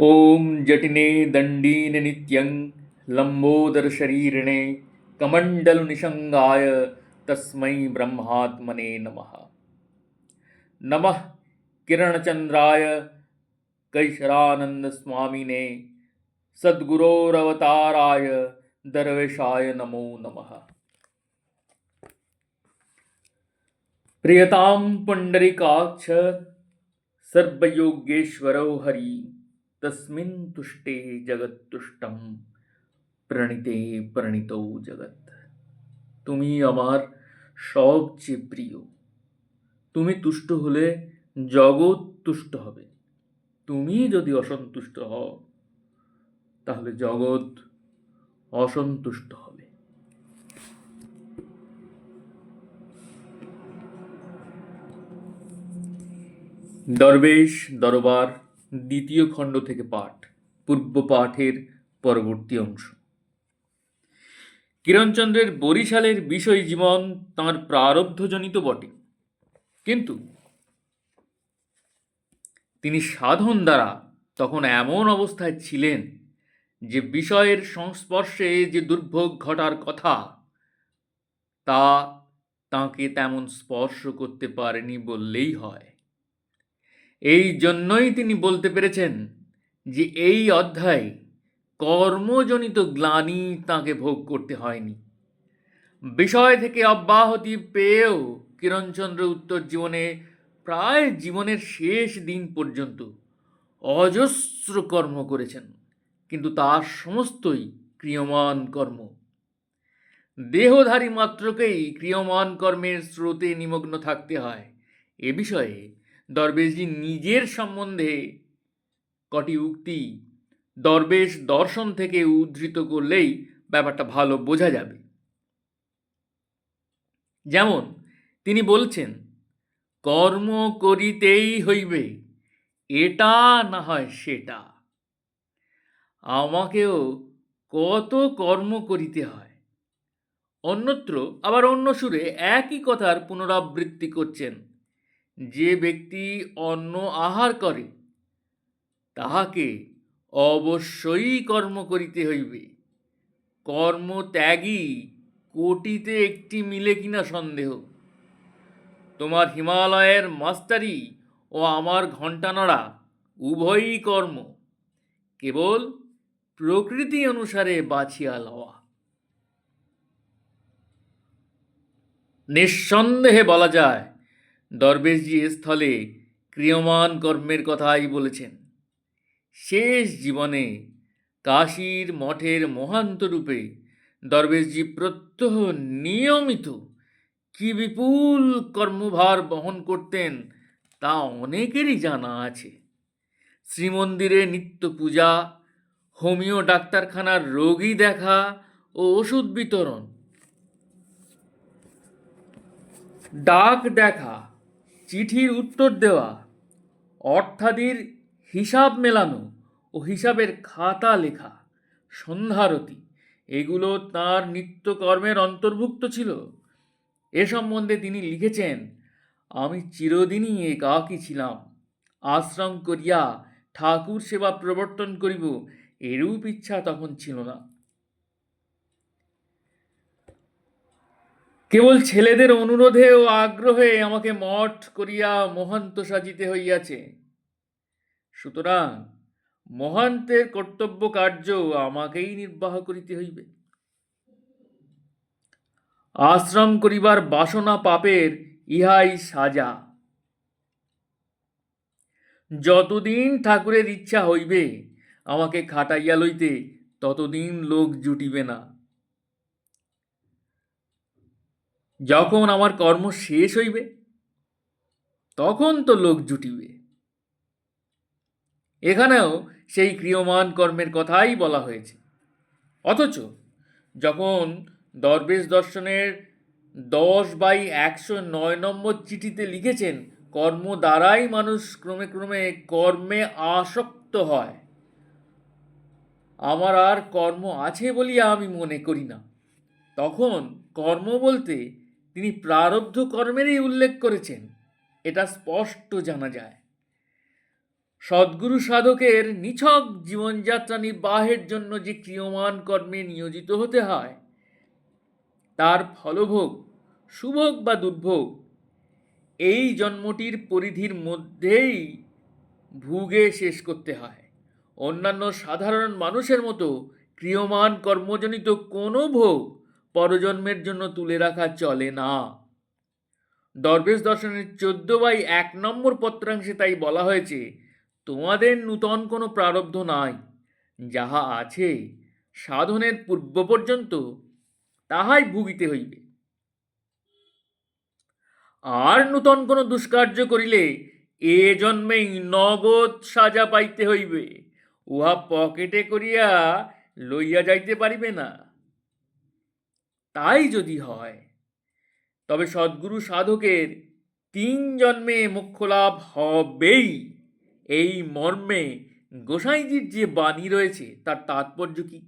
ॐ जटिने दण्डीन नित्यं लम्बोदरशरीरिणे कमण्डलुनिषङ्गाय तस्मै ब्रह्मात्मने नमः। नमः किरणचन्द्राय कैशरानन्दस्वामिने सद्गुरोरवताराय दर्वेशाय नमो नमः। प्रियतां पुण्डरीकाक्ष सर्वयोगेश्वरो हरि। তসমিন তুষ্টে জগৎতুষ্টম প্রণীতে প্রণীত জগৎ তুমি আমার সবচেয়ে প্রিয়। তুমি তুষ্ট হলে জগৎ তুষ্ট হবে। তুমি যদি অসন্তুষ্ট হও, তাহলে জগৎ অসন্তুষ্ট হবে। দরবেশ, দরবার দ্বিতীয় খণ্ড থেকে পাঠ, পূর্ব পাঠের পরবর্তী অংশ। কিরণচন্দ্রের বরিশালের বিষয় জীবন তাঁর প্রারব্ধজনিত বটে। কিন্তু তিনি সাধন দ্বারা তখন এমন অবস্থায় ছিলেন যে বিষয়ের সংস্পর্শে যে দুর্ভোগ ঘটার কথা, তা তাকে তেমন স্পর্শ করতে পারেনি বললেই হয়। এই জন্যই তিনি বলতে পেরেছেন যে এই অধ্যায় কর্মজনিত গ্লানি তাকে ভোগ করতে হয়নি। বিষয় থেকে অব্যাহতি পেয়েও কিরণচন্দ্র উত্তর জীবনে প্রায় জীবনের শেষ দিন পর্যন্ত অজস্র কর্ম করেছেন, কিন্তু তার সমস্তই ক্রিয়মান কর্ম। দেহধারী মাত্রকেই ক্রিয়মান কর্মের স্রোতে নিমগ্ন থাকতে হয়। এ বিষয়ে দরবেশজি নিজের সম্বন্ধে কটি উক্তি দরবেশ দর্শন থেকে উদ্ধৃত করলেই ব্যাপারটা ভালো বোঝা যাবে। যেমন, তিনি বলছেন, কর্ম করিতেই হইবে, এটা না হয় সেটা। আমাকেও কত কর্ম করিতে হয়। অন্যত্র আবার অন্য সুরে একই কথার পুনরাবৃত্তি করছেন যে ব্যক্তি অন্ন আহার করে, তাহাকে অবশ্যই কর্ম করিতে হইবে। কর্ম ত্যাগী কোটিতে একটি মিলে কিনা সন্দেহ। তোমার হিমালয়ের মাস্টারি ও আমার ঘণ্টানাড়া উভয়ই কর্ম। কেবল প্রকৃতি অনুসারে বাছিয়া লওয়া। নিঃসন্দেহে বলা যায় দরবেশজি স্থলে ক্রিয়মান কর্মের কথাই বলেছেন। শেষ জীবনে কাশীর মঠের মহান্ত রূপে দরবেশজি প্রত্যহ নিয়মিত কি বিপুল কর্মভার বহন করতেন তা অনেকেরই জানা আছে। শ্রীমন্দিরে নিত্য পূজা, হোমিও ডাক্তারখানার রোগী দেখা ও ওষুধ বিতরণ। ডাক দেখা চিঠির উত্তর দেওয়া, অর্থাদির হিসাব মেলানো ও হিসাবের খাতা লেখা, সন্ধ্যারতি, এগুলো তার নিত্যকর্মের অন্তর্ভুক্ত ছিল। এ সম্বন্ধে তিনি লিখেছেন, আমি চিরদিনই একাকী ছিলাম। আশ্রম করিয়া ঠাকুর সেবা প্রবর্তন করিব, এরূপ ইচ্ছা তখন ছিল না। কেবল ছেলেদের অনুরোধে ও আগ্রহে আমাকে মঠ করিয়া মহান্ত সাজিতে হইয়াছে। সুতরাং মহান্তের কর্তব্য কার্য আমাকেই নির্বাহ করিতে হইবে। আশ্রম করিবার বাসনা পাপের ইহাই সাজা। যতদিন ঠাকুরের ইচ্ছা হইবে আমাকে খাটাইয়া লইতে, ততদিন লোক জুটিবে না। যখন আমার কর্ম শেষ হইবে, তখন তো লোক জুটিবে। এখানেও সেই ক্রিয়মান কর্মের কথাই বলা হয়েছে। অথচ যখন দরবেশ দর্শনের দশ বাই একশো নয় নম্বর চিঠিতে লিখেছেন, কর্ম দ্বারাই মানুষ ক্রমে ক্রমে কর্মে আসক্ত হয়, আমার আর কর্ম আছে বলিয়া আমি মনে করি না। তখন কর্ম বলতে তিনি প্রারব্ধ কর্মেরই উল্লেখ করেছেন। এটা স্পষ্ট জানা যায়। সদ্গুরু সাধকের নিছক জীবনযাত্রা নির্বাহের জন্য যে ক্রিয়মান কর্মে নিয়োজিত হতে হয়, তার ফলভোগ, সুভোগ বা দুর্ভোগ, এই জন্মটির পরিধির মধ্যেই ভুগে শেষ করতে হয়। অন্যান্য সাধারণ মানুষের মতো ক্রিয়মান কর্মজনিত কোনো ভোগ পরজন্মের জন্য তুলে রাখা চলে না। দরবেশ দর্শনের চোদ্দ বাই এক নম্বর পত্রাংশে তাই বলা হয়েছে, তোমাদের নূতন কোনো প্রারব্ধ নাই। যাহা আছে সাধনের পূর্ব পর্যন্ত তাহাই ভুগিতে হইবে। আর নূতন কোনো দুষ্কার্য করিলে এ জন্মেই নগদ সাজা পাইতে হইবে। উহা পকেটে করিয়া লইয়া যাইতে পারিবে না। তাই যদি হয়, তবে সদ্গুরু সাধকের তিন জন্মে মোক্ষ লাভ হবেই। এই মর্মে গোসাইজির যে বাণী রয়েছে, তার তাৎপর্য কি?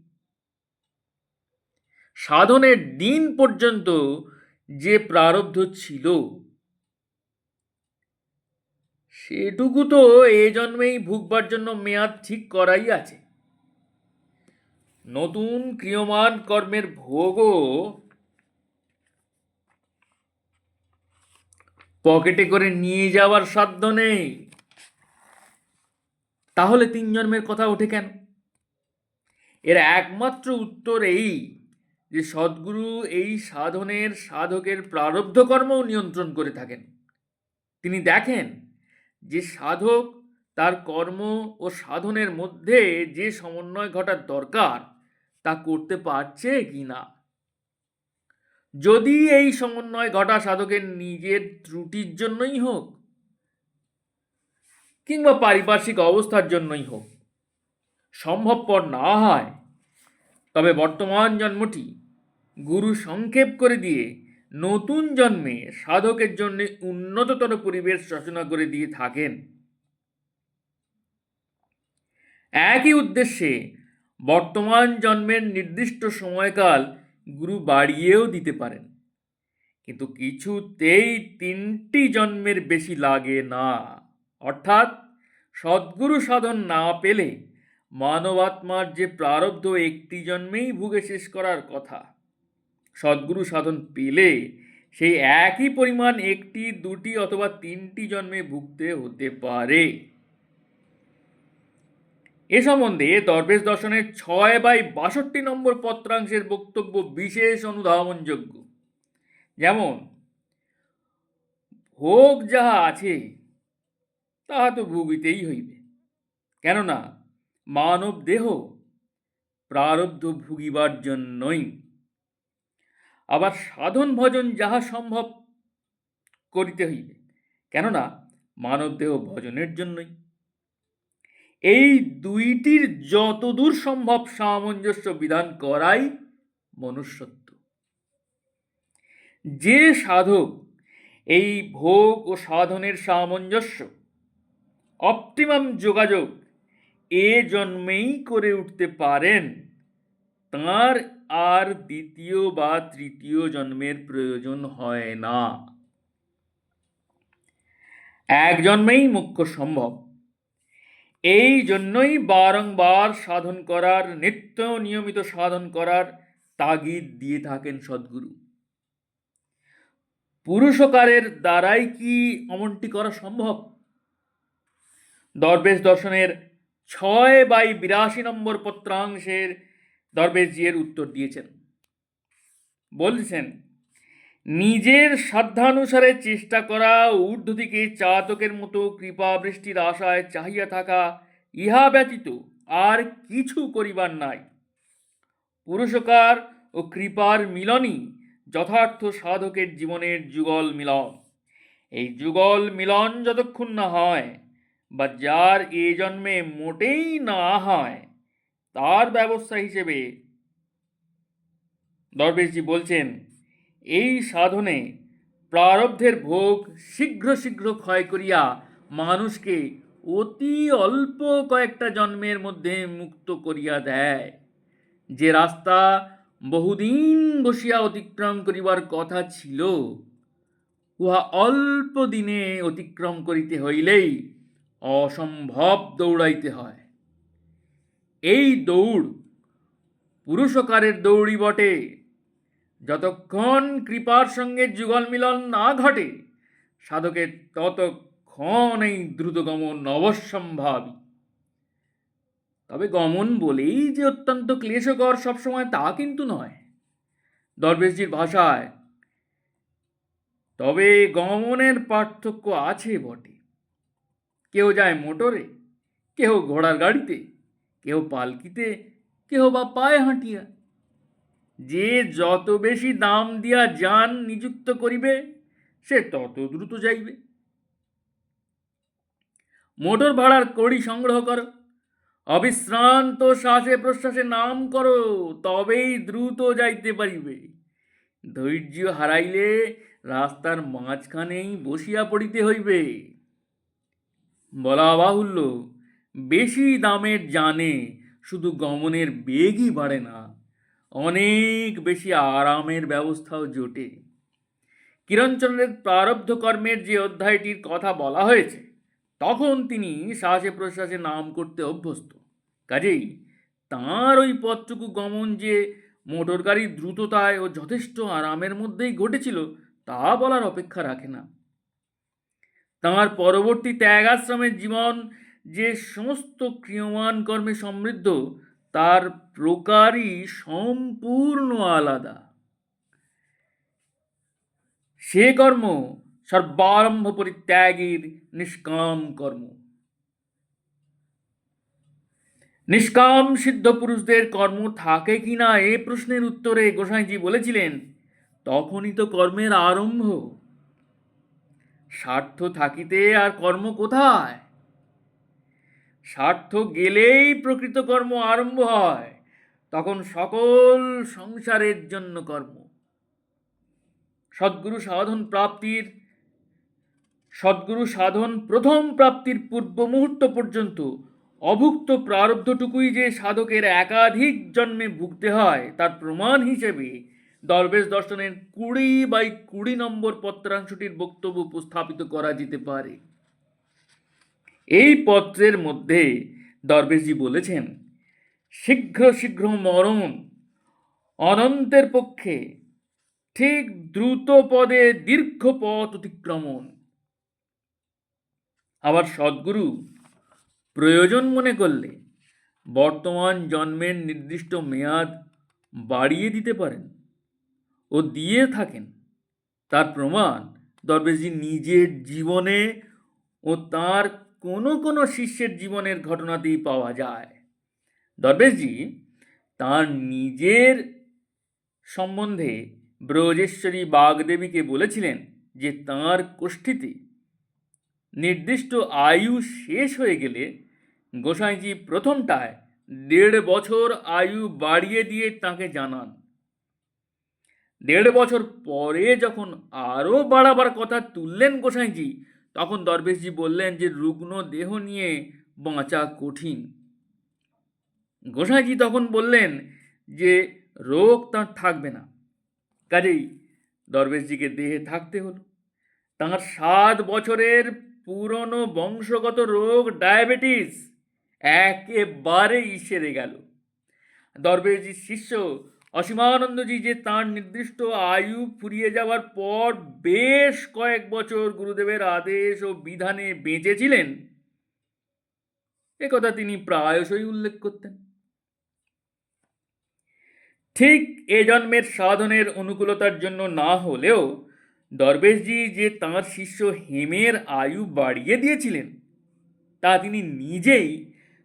সাধনের দিন পর্যন্ত যে প্রারব্ধ ছিল, সেটুকু তো এ জন্মেই ভুগবার জন্য মেয়াদ ঠিক করাই আছে। নতুন ক্রিয়মান কর্মের ভোগও পকেটে করে নিয়ে যাওয়ার সাধ্য নেই। তাহলে তিন জন্মের কথা ওঠে কেন? এর একমাত্র উত্তর এই যে সদ্গুরু এই সাধনের সাধকের প্রারব্ধ কর্মও নিয়ন্ত্রণ করে থাকেন। তিনি দেখেন যে সাধক তার কর্ম ও সাধনের মধ্যে যে সমন্বয় ঘটার দরকার, তা করতে পারছে কি না। যদি এই সমন্বয় ঘটা সাধকের নিজের ত্রুটির জন্যই হোক কিংবা পারিপার্শ্বিক অবস্থার জন্যই হোক, সম্ভবপর না হয়, তবে বর্তমান জন্মটি গুরু সংক্ষেপ করে দিয়ে নতুন জন্মে সাধকের জন্য উন্নততর পরিবেশ রচনা করে দিয়ে থাকেন। একই উদ্দেশ্যে বর্তমান জন্মের নির্দিষ্ট সময়কাল গুরু বাড়িয়েও দিতে পারেন। কিন্তু কিছুতেই তিনটি জন্মের বেশি লাগে না। অর্থাৎ সদ্গুরু সাধন না পেলে মানবাত্মার যে প্রারব্ধ একটি জন্মেই ভুগে শেষ করার কথা। সদ্গুরু সাধন পেলে সেই একই পরিমাণ একটি, দুটি অথবা তিনটি জন্মে ভুগতে হতে পারে। এ সম্বন্ধে দরবেশ দর্শনের ছয় বাই বাষট্টি নম্বর পত্রাংশের বক্তব্য বিশেষ অনুধাবনযোগ্য। যেমন, ভোগ যাহা আছে, তাহা তো ভুগিতেই হইবে। কেননা, মানব দেহ প্রারব্ধ ভুগিবার জন্যই। আবার সাধন ভজন যাহা সম্ভব করিতে হইবে, কেননা, মানব দেহ ভজনের জন্যই। এই দুইটির যতদূর সম্ভব সামঞ্জস্য বিধান করাই মনুষ্যত্ব। যে সাধক এই ভোগ ও সাধনের সামঞ্জস্য, অপটিমাম যোগাযোগ এ জন্মেই করে উঠতে পারেন, তার আর দ্বিতীয় বা তৃতীয় জন্মের প্রয়োজন হয় না। এক জন্মেই মুখ্য সম্ভব। এই জন্যই বারংবার সাধন করার, নিত্য নিয়মিত সাধন করার তাগিদ দিয়ে থাকেন সদ্গুরু। পুরুষকারের দ্বারাই কি অমনটি করা সম্ভব? দরবেশ দর্শনের ছয় বাই বিরাশি নম্বর পত্রাংশের দরবেশজির উত্তর দিয়েছেন। বলছেন নিজের সাধ্যানুসারে চেষ্টা করা ঊর্ধ্ব দিকে চাতকের মতো কৃপা বৃষ্টির আশায় চাহিয়া থাকা, ইহা ব্যতীত আর কিছু করিবার নাই। পুরুষকার ও কৃপার মিলনই যথার্থ সাধকের জীবনের যুগল মিলন। এই যুগল মিলন যতক্ষণ না হয় বা যার এ জন্মে মোটেই না হয়, তার ব্যবস্থা হিসেবে দরবেশজি বলছেন এই সাধনে প্রারব্ধের ভোগ শীঘ্র শীঘ্র ক্ষয় করিয়া মানুষকে অতি অল্প কয়েকটা জন্মের মধ্যে মুক্ত করিয়া দেয়। যে রাস্তা বহুদিন বসিয়া অতিক্রম করিবার কথা ছিল, উহা অল্প দিনে অতিক্রম করিতে হইলেই অসম্ভব দৌড়াইতে হয়। এই দৌড় পুরুষকারের দৌড়ই বটে। যতক্ষণ কৃপার সঙ্গে যুগল মিলন না ঘটে, সাধকের ততক্ষণ এই দ্রুতগমন অবশ্যম্ভাবী। তবে গমন বলেই যে অত্যন্ত ক্লেশকর সবসময় তা কিন্তু নয়। দরবেশজির ভাষায়, তবে গমনের পার্থক্য আছে বটে। কেউ যায় মোটরে কেউ ঘোড়ার গাড়িতে কেউ পালকিতে কেউ বা পায়ে হাঁটিয়া। যে যত বেশি দাম দিয়া যান নিযুক্ত করিবে, সে তত দ্রুত যাইবে। মোটর ভাড়ার কড়ি সংগ্রহ করো। অবিশ্রান্ত শ্বাসে প্রশ্বাসে নাম করো, তবেই দ্রুত যাইতে পারিবে। ধৈর্য হারাইলে রাস্তার মাঝখানেই বসিয়া পড়িতে হইবে। বলা বাহুল্য, বেশি দামের জানে শুধু গমনের বেগই বাড়ে না। অনেক বেশি আরামের ব্যবস্থাও জোটে। কিরণচন্দ্রের প্রারব্ধ কর্মের যে অধ্যায়টির কথা বলা হয়েছে, তখন তিনি শ্বাসে প্রশ্বাসে নাম করতে অভ্যস্ত। কাজেই তাঁর ওই পথটুকু গমন যে মোটর গাড়ির দ্রুততায় ও যথেষ্ট আরামের মধ্যেই ঘটেছিল, তা বলার অপেক্ষা রাখে না। তাঁর পরবর্তী ত্যাগাশ্রমের জীবন যে সমস্ত ক্রিয়মান কর্মে সমৃদ্ধ তার প্রকারই সম্পূর্ণ আলাদা। সে কর্ম সর্বারম্ভ পরিত্যাগীর নিষ্কাম কর্ম। নিষ্কাম সিদ্ধ পুরুষদের কর্ম থাকে কি না এ প্রশ্নের উত্তরে গোসাইজি বলেছিলেন, তখনই তো কর্মের আরম্ভ। স্বার্থ থাকিতে আর কর্ম কোথায়? স্বার্থ গেলেই প্রকৃত কর্ম আরম্ভ হয়, তখন সকল সংসারের জন্য কর্ম। সদ্গুরু সাধন প্রাপ্তির, সদ্গুরু সাধন প্রথম প্রাপ্তির পূর্ব মুহূর্ত পর্যন্ত অভুক্ত প্রারব্ধটুকুই যে সাধকের একাধিক জন্মে ভুগতে হয়, তার প্রমাণ হিসেবে দরবেশ দর্শনের কুড়ি বাই কুড়ি নম্বর পত্রাংশটির বক্তব্য উপস্থাপিত করা যেতে পারে। এই পত্রের মধ্যে দরবেশজি বলেছেন, শীঘ্র শীঘ্র মরণ। অনন্তের পক্ষে ঠিক দ্রুত পদে দীর্ঘ পথ অতিক্রমণ। আবার সদ্গুরু প্রয়োজন মনে করলে বর্তমান জন্মের নির্দিষ্ট মেয়াদ বাড়িয়ে দিতে পারেন ও দিয়ে থাকেন। তার প্রমাণ দরবেশজি নিজের জীবনে ও তার কোনো কোনো শিষ্যের জীবনের ঘটনাতেই পাওয়া যায়। দরবেশজি তার নিজের সম্বন্ধে ব্রজেশ্বরী বাগদেবীকে বলেছিলেন যে তাঁর কোষ্ঠীতে নির্দিষ্ট আয়ু শেষ হয়ে গেলে গোসাইজি প্রথমটায় দেড় বছর আয়ু বাড়িয়ে দিয়ে তাকে জানান। দেড় বছর পরে যখন আরও বাড়াবার কথা তুললেন গোসাইজি তখন দরবেশজি বললেন যে, রুগ্ন দেহ নিয়ে বাঁচা কঠিন। গোসাইজি তখন বললেন যে, রোগ তাঁর থাকবে না। কাজেই দরবেশজিকে দেহে থাকতে হলো। তাঁর সাত বছরের পুরনো বংশগত রোগ, ডায়াবেটিস, একেবারেই সেরে গেল। দরবেশজির শিষ্য অসীমানন্দজি যে তাঁর নির্দিষ্ট আয়ু ফুরিয়ে যাওয়ার পর বেশ কয়েক বছর গুরুদেবের আদেশ ও বিধানে বেঁচেছিলেন, একথা তিনি প্রায়শই উল্লেখ করতেন। ঠিক এ জন্মের সাধনের অনুকূলতার জন্য না হলেও দরবেশজি যে তাঁর শিষ্য হেমের আয়ু বাড়িয়ে দিয়েছিলেন, তা তিনি নিজেই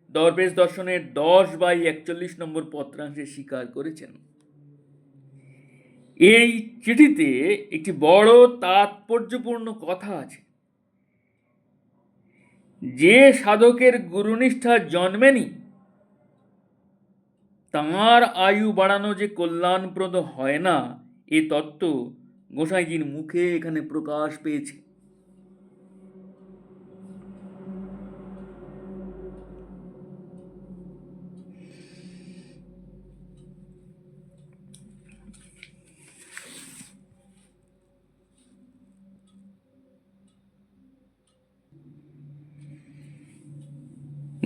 দরবেশ দর্শনের দশ বাই একচল্লিশ নম্বর পত্রাংশে স্বীকার করেছেন। এই চিঠিতে একটি বড় তাৎপর্যপূর্ণ কথা আছে। যে সাধকের গুরুনিষ্ঠা জন্মেনি, তাঁর আয়ু বাড়ানো যে কল্যাণপ্রদ হয় না, এ তত্ত্ব গোসাইজির মুখে এখানে প্রকাশ পেয়েছে।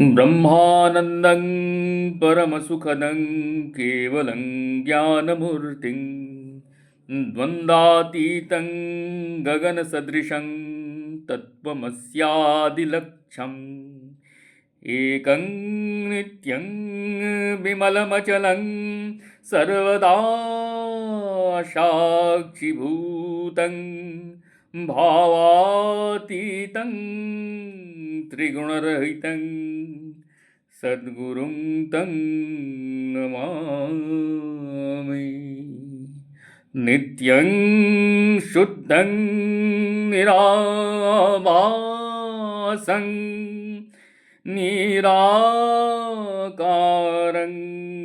ब्रह्मानन्दं परमसुखदं केवलं ज्ञानमूर्तिं द्वन्द्वातीतं गगनसदृशं तत्त्वमस्यादिलक्ष्यम् एकं नित्यं विमलमचलं सर्वदा साक्षिभूतं भावातीतं त्रिगुणरहितं सद्गुरुं तं नमामि। नित्यं शुद्धं निराभासं निराकारं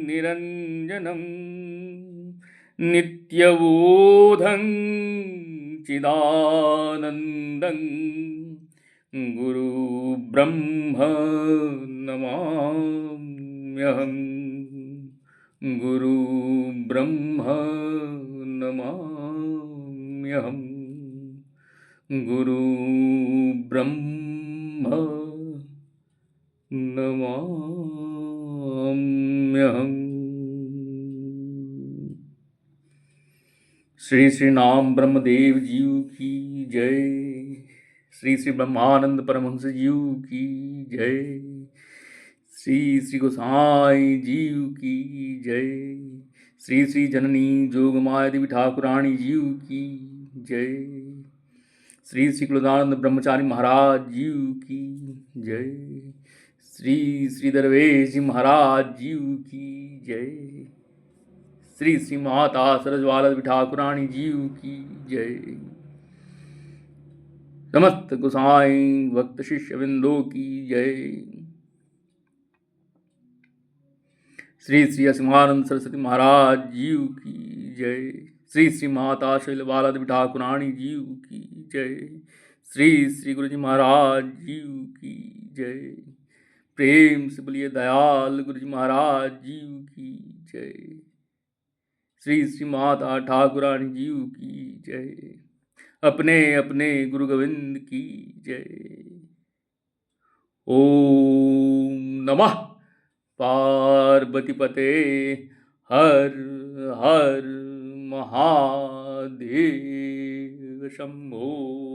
निरञ्जनं नित्यबोधं चिदानन्दं। गुरुब्रह्म नमाम्यहम् गुरुब्रह्म नमाम्यहम् गुरुब्रह्म नमाम्यहम् श्री श्री नाम ब्रह्मदेव जीव की जय। श्री श्री ब्रह्मानंद परमहंस जीव की जय। श्री श्री गोसाई जीव की जय। श्री श्री जननी जोगमाया देवी ठाकुरानी जीव की जय। श्री श्री कुलदानंद ब्रह्मचारी महाराज जीव की जय। श्री श्री दरवेश जी महाराज जीव की जय। श्री श्री माता सरजवाला ठाकुरानी जीव की जय। समस्त गुसाई भक्त शिष्य बिंदो की जय। श्री श्री असिमानंद सरस्वती महाराज जीव की जय। श्री श्री माता शैलबाला देवी ठाकुरानी जीव की जय। श्री श्री गुरु जी महाराज जीव की जय। प्रेम से बोलिए दयाल गुरु जी महाराज जीव की जय। श्री श्री माता ठाकुरानी जीव की जय। अपने अपने गुरु गोविंद की जय। ओम नमः। पार्वतीपते हर हर महादेव शंभो।